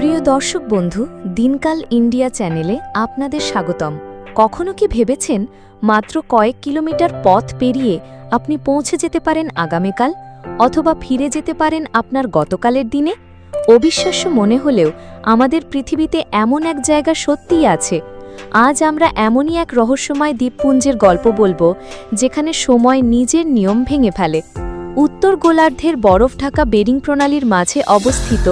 প্রিয় দর্শক বন্ধু, দিনকাল ইন্ডিয়া চ্যানেলে আপনাদের স্বাগতম। কখনো কি ভেবেছেন মাত্র কয়েক কিলোমিটার পথ পেরিয়ে আপনি পৌঁছে যেতে পারেন আগামীকাল অথবা ফিরে যেতে পারেন আপনার গতকালের দিনে? অবিশ্বাস্য মনে হলেও আমাদের পৃথিবীতে এমন এক জায়গা সত্যিই আছে। আজ আমরা এমনই এক রহস্যময় দ্বীপপুঞ্জের গল্প বলব, যেখানে সময় নিজের নিয়ম ভেঙে ফেলে। উত্তর গোলার্ধের বরফ ঢাকা বেরিং প্রণালীর মাঝে অবস্থিত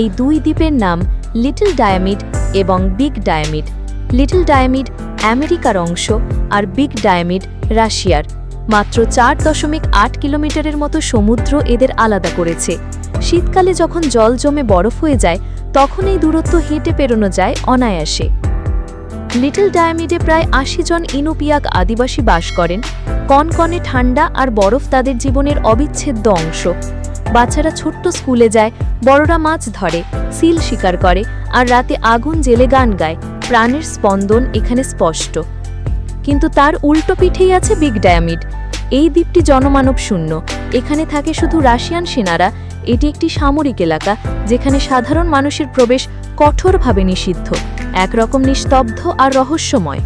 এই দুই দ্বীপের নাম লিটল ডায়ামিড এবং বিগ ডায়ামিড। লিটল ডায়ামিড আমেরিকার অংশ আর বিগ ডায়ামিড রাশিয়ার। মাত্র চার দশমিক আট কিলোমিটারের মতো সমুদ্র এদের আলাদা করেছে। শীতকালে যখন জল জমে বরফ হয়ে যায়, তখন এই দূরত্ব হেঁটে পেরোনো যায় অনায়াসে। লিটল ডায়ামিডে প্রায় আশি জন ইনুপিয়াক আদিবাসী বাস করেন। কনকনে ঠান্ডা আর বরফ তাদের জীবনের অবিচ্ছেদ্য অংশ। বাচ্চারা ছোট্ট স্কুলে যায়, বড়রা মাছ ধরে, সিল শিকার করে আর রাতে আগুন জেলে গান গায়। প্রাণের স্পন্দন এখানে স্পষ্ট। কিন্তু তার উল্টো পিঠেই আছে বিগ ডায়ামিড। এই দ্বীপটি জনমানব শূন্য। এখানে থাকে শুধু রাশিয়ান সেনারা। এটি একটি সামরিক এলাকা, যেখানে সাধারণ মানুষের প্রবেশ কঠোরভাবে নিষিদ্ধ, একরকম নিস্তব্ধ আর রহস্যময়।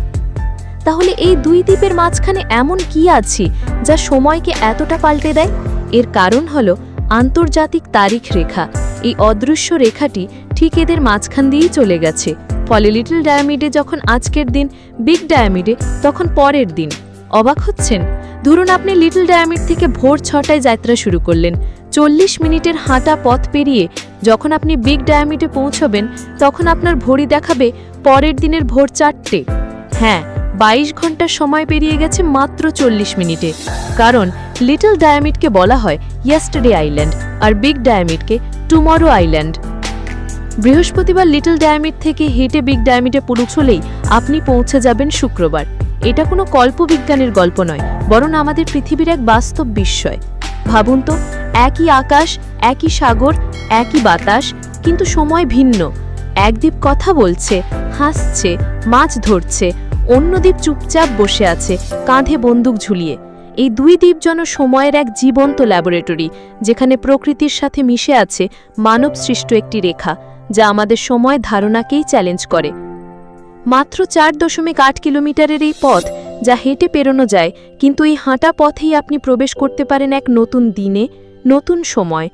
তাহলে এই দুই দ্বীপের মাঝখানে এমন কি আছে, যা সময়কে এতটা পাল্টে দেয়? এর কারণ হল আন্তর্জাতিক তারিখ রেখা। এই অদৃশ্য রেখাটি ঠিক এদের মাঝখান দিয়েই চলে গেছে। ফলে লিটল ডায়ামিডে যখন আজকের দিন, বিগ ডায়ামিডে তখন পরের দিন। অবাক হচ্ছেন? ধরুন আপনি লিটল ডায়ামিড থেকে ভোর ছটায় যাত্রা শুরু করলেন। চল্লিশ মিনিটের হাঁটা পথ পেরিয়ে যখন আপনি বিগ ডায়ামিডে পৌঁছবেন, তখন আপনার ঘড়ি দেখাবে পরের দিনের ভোর চারটে। হ্যাঁ বাইশ ঘণ্টা সময় পেরিয়ে গেছে মাত্র চল্লিশ মিনিটে। কারণ লিটল ডায়ামিডকে বলা হয় ইয়েস্টারডে আইল্যান্ড আর বিগ ডায়ামিডকে টুমরো আইল্যান্ড। বৃহস্পতিবার লিটল ডায়ামিড থেকে হেঁটে বিগ ডায়ামিডে পৌঁছলেই আপনি পৌঁছে যাবেন শুক্রবার। এটা কোনো কল্পবিজ্ঞানের গল্প নয়, বরং আমাদের পৃথিবীর এক বাস্তব বিস্ময়। ভাবুন তো, একই আকাশ, একই সাগর, একই বাতাস, কিন্তু সময় ভিন্ন। এক দ্বীপ কথা বলছে, হাসছে, মাছ ধরছে অন্য দ্বীপ চুপচাপ বসে আছে, কাঁধে বন্দুক ঝুলিয়ে। এই দুই দ্বীপ যেন সময়ের এক জীবন্ত ল্যাবরেটরি, যেখানে প্রকৃতির সাথে মিশে আছে মানব সৃষ্ট একটি রেখা, যা আমাদের সময় ধারণাকেই চ্যালেঞ্জ করে। মাত্র চার দশমিক আট কিলোমিটারের এই পথ, যা হেঁটে পেরোনো যায়, কিন্তু এই হাঁটা পথেই আপনি প্রবেশ করতে পারেন এক নতুন দিনে, নতুন সময়।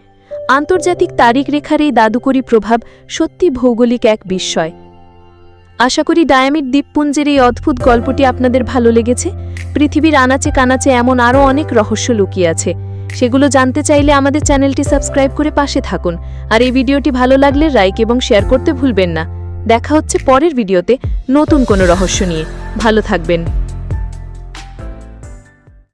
আন্তর্জাতিক তারিখ রেখার এই দাদুকরি প্রভাব সত্যি ভৌগোলিক এক বিস্ময়। আশা করি ডায়ামিড দ্বীপপুঞ্জের এই অদ্ভুত গল্পটি আপনাদের ভালো লেগেছে। পৃথিবীর আনাচে কানাচে এমন আরও অনেক রহস্য লুকিয়ে আছে। সেগুলো জানতে চাইলে আমাদের চ্যানেলটি সাবস্ক্রাইব করে পাশে থাকুন। আর এই ভিডিওটি ভালো লাগলে লাইক এবং শেয়ার করতে ভুলবেন না। দেখা হচ্ছে পরের ভিডিওতে নতুন কোনো রহস্য নিয়ে। ভালো থাকবেন।